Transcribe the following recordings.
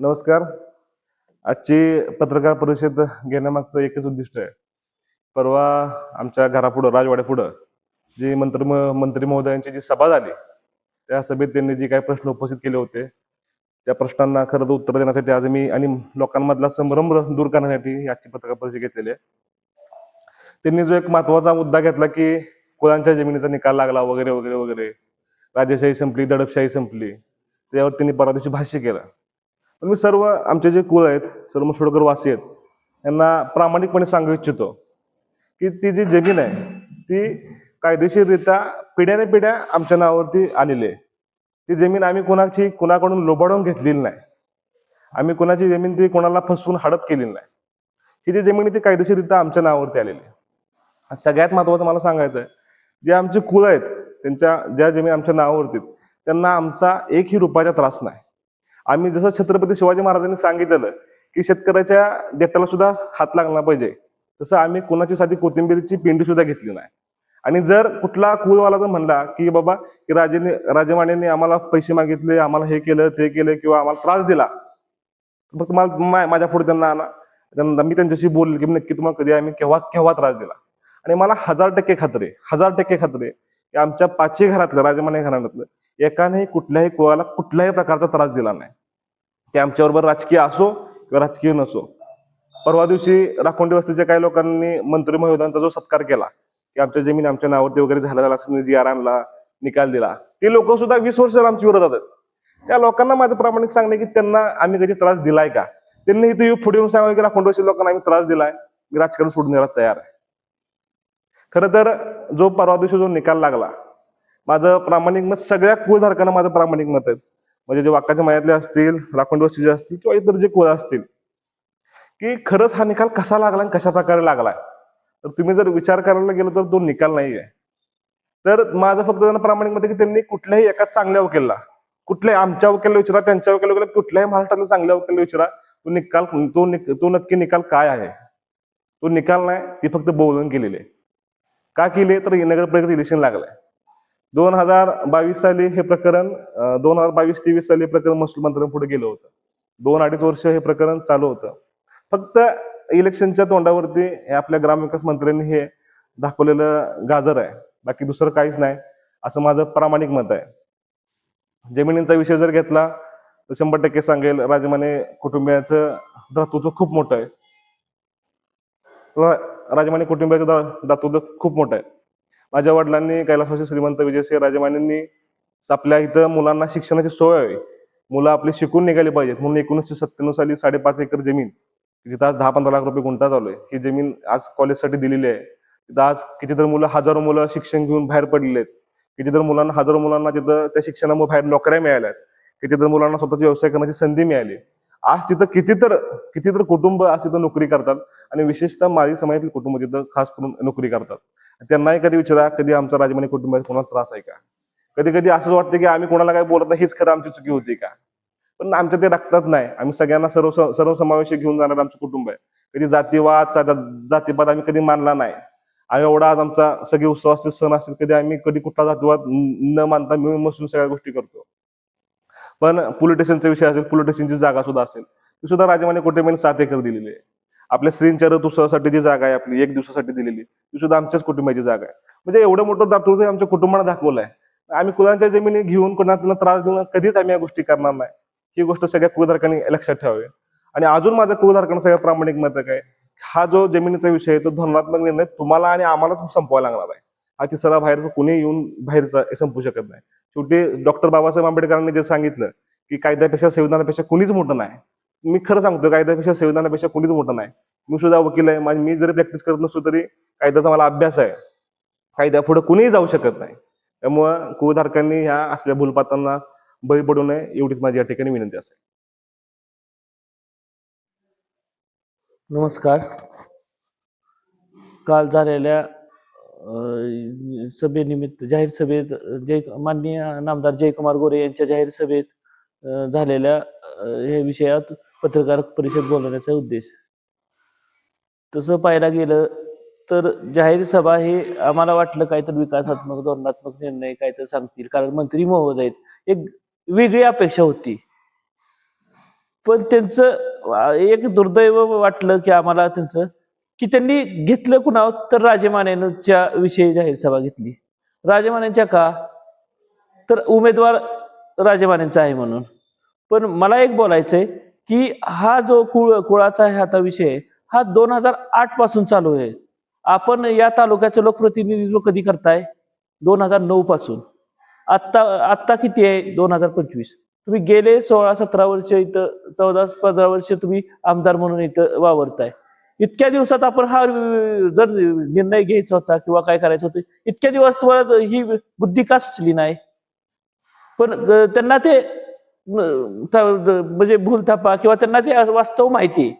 नमस्कार. आजची पत्रकार परिषद घेण्यामागचं एकच उद्दिष्ट आहे. परवा आमच्या घरापुढं राजवाड्यापुढं जी मंत्री मंत्री महोदयांची जी सभा झाली त्या सभेत त्यांनी जे काही प्रश्न उपस्थित केले होते त्या प्रश्नांना खरं तर उत्तर देण्यासाठी आज मी आणि लोकांमधला संभ्रम दूर करण्यासाठी आजची पत्रकार परिषद घेतलेली आहे. त्यांनी जो एक महत्त्वाचा मुद्दा घेतला की कुळांच्या जमिनीचा निकाल लागला वगैरे वगैरे वगैरे. राजेशाही संपली दडपशाही संपली. त्यावर त्यांनी परवा दिवशी भाष्य केलं. पण मी सर्व आमचे जे कुळ आहेत सर्व सोडकर वासी आहेत यांना प्रामाणिकपणे सांगू इच्छितो की ती जी जमीन आहे ती कायदेशीररित्या पिढ्याने पिढ्या आमच्या नावावरती आलेली आहे. ती जमीन आम्ही कोणाची कोणाकडून लोबाडून घेतलेली नाही. आम्ही कोणाची जमीन ती कोणाला फसवून हडप केलेली नाही. ही जी जमीन आहे ती कायदेशीररित्या आमच्या नावावरती आलेली आहे. सगळ्यात महत्वाचं मला सांगायचं आहे जे आमचे कुळ आहेत त्यांच्या ज्या जमीन आमच्या नावावरती आहेत, त्यांना आमचा एकही रुपयाचा त्रास नाही. आम्ही जसं छत्रपती शिवाजी महाराजांनी सांगितलेलं की शेतकऱ्याच्या देठाला सुद्धा हात लागला पाहिजे. तसं आम्ही कोणाची साधी कोथिंबीरची पिंडी सुद्धा घेतली नाही. आणि जर कुठला कुळवाला जर म्हणला की बाबा की राजेने राजमानेने आम्हाला पैसे मागितले आम्हाला हे केलं ते केलं किंवा आम्हाला त्रास दिला मग तुम्हाला माझ्या पुढे त्यांना आणा. त्यांना मी त्यांच्याशी बोलले की नक्की तुम्हाला कधी आम्ही केव्हा केव्हा त्रास दिला. आणि मला हजार टक्के खात्री हजार टक्के खात्री की आमच्या पाचशे घरातलं राजमाने घराण्यातलं एकानेही कुठल्याही कुळाला कुठल्याही प्रकारचा त्रास दिला नाही. ते आमच्याबरोबर राजकीय असो किंवा राजकीय नसो. परवा दिवशी राखोंडी वस्तीच्या काही लोकांनी मंत्री महोदयांचा जो सत्कार केला की आमच्या जमीन आमच्या नावावरती वगैरे झालेला असं जी आर आणला निकाल दिला ते लोक सुद्धा वीस वर्ष आमच्या विरोधात आहेत. त्या लोकांना माझं प्रामाणिक सांगणे की त्यांना आम्ही कधी त्रास दिलाय का? त्यांनी इथे पुढे येऊन सांगावं की राखोंडी लोकांना आम्ही त्रास दिलाय मी राजकारण सोडून द्यायला तयार आहे. खरं तर जो परवा दिवशी जो निकाल लागला माझं प्रामाणिक मत सगळ्या कुळधारकांना माझं प्रामाणिक मत आहे म्हणजे जे वाकाच्या मायातले असतील राखोंडी जे असतील किंवा इतर जे कुळ असतील की खरंच हा निकाल कसा लागला आणि कशा प्रकारे लागलाय? तर तुम्ही जर विचार करायला गेलो तर तो निकाल नाही आहे तर माझं फक्त त्यांना प्रामाणिक मत आहे की त्यांनी कुठल्याही एका चांगल्या वकिलला कुठल्याही आमच्या वकिलला विचारा त्यांच्या वकिलला कुठल्याही महाराष्ट्रातल्या चांगल्या वकिलला विचारा तो निकाल तो निक- तो नक्की निकाल काय आहे? तो निकाल नाही ती फक्त बोलून केलेली आहे. का केले तर नगर परिषद इलेक्शन लागलंय. दोन हजार बावीस साली हे प्रकरण दोन हजार बावीस तेवीस साली हे प्रकरण महसूल मंत्र्यांपुढे गेलं होतं. दोन अडीच वर्ष हे प्रकरण चालू होतं. फक्त इलेक्शनच्या तोंडावरती आपल्या ग्रामविकास मंत्र्यांनी हे दाखवलेलं गाजर आहे. बाकी दुसरं काहीच नाही. असं माझं प्रामाणिक मत आहे. जमिनींचा विषय जर घेतला तर शंभर टक्के सांगेल राजमाने कुटुंबियाचं दातृत्व खूप मोठं आहे. राजमाने कुटुंबियाचं दातृत्व खूप मोठं आहे. माझ्या वडिलांनी कैलासवासी श्रीमंत विजयसिंह राजमानेंनी आपल्या इथं मुलांना शिक्षणाची सोय व्हावी मुलं आपली शिकून निघाली पाहिजेत. म्हणून एकोणीसशे सत्त्याण्णव साली साडेपाच एकर जमीन जिथं आज दहा पंधरा लाख रुपये गुंठा चालू आहे ही जमीन आज कॉलेजसाठी दिलेली आहे. तिथं आज कितीतर मुलं हजारो मुलं शिक्षण घेऊन बाहेर पडलेले आहेत. कितीतर मुलांना हजारो मुलांना तिथं त्या शिक्षणामुळे बाहेर नोकऱ्या मिळाल्या आहेत. कितीतर मुलांना स्वतःचा व्यवसाय करण्याची संधी मिळाली आज तिथं कितीतर कितीतर कुटुंब आज तिथं नोकरी करतात आणि विशेषतः माझी समाजातील कुटुंब तिथं खास करून नोकरी करतात. त्यांनाही कधी विचारा कधी आमचा राजमानी कुटुंबात कोणाला त्रास आहे का? कधी कधी असंच वाटतं की आम्ही कोणाला काय बोलत नाही हीच खरं आमची चुकी होती का? पण आमच्या ते रक्तात नाही. आम्ही सगळ्यांना सर्व सर्व समावेश घेऊन जाणार आमचं कुटुंब आहे. कधी जातीवाद जातीपात आम्ही कधी मानला नाही. आम्ही एवढा आज आमचा सगळे उत्सव असतील सण असतील कधी आम्ही कधी कुठला जातीवाद न मानता मिळून मिसळून सगळ्या गोष्टी करतो. पण पोलिटिशियनचा विषय असेल पोलिटिशियनची जागा सुद्धा असेल ती सुद्धा राजमाने कुटुंबाने सात एकर दिलेली आहे. आपल्या श्रींच्या रथ जी जागा आहे आपली एक दिवसासाठी दिलेली ती सुद्धा आमच्याच कुटुंबाची जागा आहे. म्हणजे एवढं मोठं दातृत्व आमच्या कुटुंबाने दाखवलं आहे आम्ही कुलांच्या जमिनी घेऊन कोणाला त्रास देऊन कधीच आम्ही या गोष्टी करणार नाही. ही गोष्ट सगळ्या कुळधारकांनी लक्षात ठेवावी. आणि अजून माझ्या कुलधारकांना सगळ्या प्रामाणिक मत आहे काय हा जो जमिनीचा विषय आहे तो धोरणात्मक निर्णय तुम्हाला आणि आम्हालाच संपवायला लागणार आहे. हा तिसरा बाहेरचं कुणी येऊन बाहेरचा संपू शकत नाही. शेवटी डॉक्टर बाबासाहेब आंबेडकरांनी जे सांगितलं की कायद्यापेक्षा संविधानापेक्षा कुणीच मोठं नाही. मी खरं सांगतो कायद्यापेक्षा संविधानापेक्षा कुणीच मोठं नाही. मी सुद्धा वकील आहे माझी मी जरी प्रॅक्टिस करत नसतो तरी कायद्याचा मला अभ्यास आहे. कायद्या पुढे कुणीही जाऊ शकत नाही. त्यामुळं कुळधारकांनी ह्या असल्या भूलपातांना बळी पडू नये एवढीच माझी या ठिकाणी विनंती असेल नमस्कार. काल झालेल्या सभेनिमित्त जाहीर सभेत जय माननीय नामदार जयकुमार गोरे यांच्या जाहीर सभेत झालेल्या अ, ह्या विषयात पत्रकार परिषद बोलवण्याचा उद्देश. तसं पाहायला गेलं तर जाहीर सभा हे आम्हाला वाटलं काहीतरी विकासात्मक धोरणात्मक निर्णय काहीतरी सांगतील. कारण मंत्री महोदय आहेत. एक वेगळी अपेक्षा होती. पण त्यांचं एक दुर्दैव वाटलं की आम्हाला त्यांचं की त्यांनी घेतलं कुणावर तर राजे मानेच्या विषयी जाहीर सभा घेतली. राजेमानेच्या का? तर उमेदवार राजेमानेंचा आहे म्हणून. पण मला एक बोलायचंय की हा जो कुळ कुळाचा आहे आता विषय आहे, हा दोन हजार आठपासून चालू आहे. आपण या तालुक्याचं लोकप्रतिनिधित्व कधी करताय? दोन हजार नऊ पासून. आत्ता आत्ता किती आहे? दोन हजार पंचवीस. तुम्ही गेले सोळा सतरा वर्ष इथं चौदा पंधरा वर्ष तुम्ही आमदार म्हणून इथं वावरताय. इतक्या दिवसात आपण हा जर निर्णय घ्यायचा होता किंवा काय करायचं होतं इतक्या दिवस तुम्हाला ही बुद्धी का सुचली नाही? पण त्यांना ते म्हणजे भूलथापा किंवा त्यांना ते वास्तव माहिती आहे.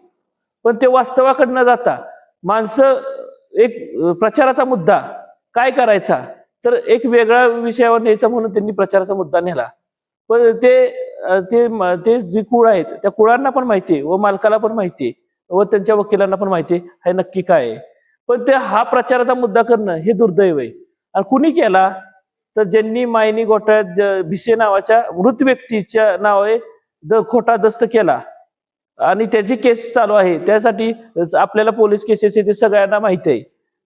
पण ते वास्तवाकडनं जाता माणसं एक प्रचाराचा मुद्दा काय करायचा तर एक वेगळ्या विषयावर न्यायचा म्हणून त्यांनी प्रचाराचा मुद्दा नेला पण ते ते ते जे कुळ आहेत त्या कुळांना पण माहिती आहे व मालकाला पण माहिती आहे व त्यांच्या वकिलांना पण माहिती आहे हे नक्की काय आहे पण ते हा प्रचाराचा मुद्दा करणं हे दुर्दैव आहे आणि कुणी केला तर ज्यांनी मायनी घोटाळ्यात ज- भिसे नावाच्या मृत व्यक्तीच्या नावे द खोटा दस्त केला आणि त्याची केस चालू आहे. त्यासाठी आपल्याला पोलीस केसेस आहे ते सगळ्यांना माहिती आहे.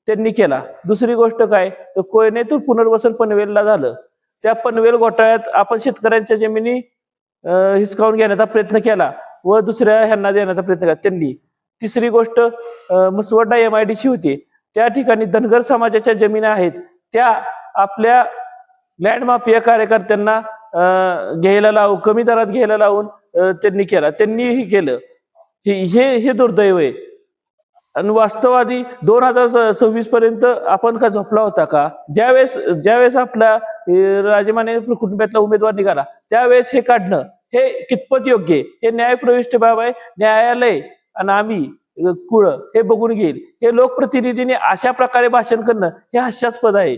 त्यांनी केला. दुसरी गोष्ट काय? तर कोयनेतून पुनर्वसन पनवेलला झालं. त्या पनवेल घोटाळ्यात आपण शेतकऱ्यांच्या जमिनी हिसकावून घेण्याचा प्रयत्न केला व दुसऱ्या ह्यांना देण्याचा प्रयत्न केला. त्यांनी तिसरी गोष्ट अं, Mhaswad M I D C होती. त्या ठिकाणी धनगर समाजाच्या जमिनी आहेत. त्या आपल्या लँड माफिया कार्यकर्त्यांना घ्यायला लावून कमी दरात घ्यायला लावून त्यांनी केला. त्यांनीही केलं. हे हे हे दुर्दैव आहे. आणि वास्तववादी दोन हजार सव्वीस पर्यंत आपण का झोपला होता का? ज्यावेळेस ज्यावेळेस आपला राजमाने कुटुंबातला उमेदवार निघाला त्यावेळेस हे काढणं हे कितपत योग्य हे न्यायप्रविष्ट बाब आहे न्यायालय आणि आम्ही कुळ हे बघून घेईल. हे लोकप्रतिनिधीने अशा प्रकारे भाषण करणं हे हास्यास्पद आहे.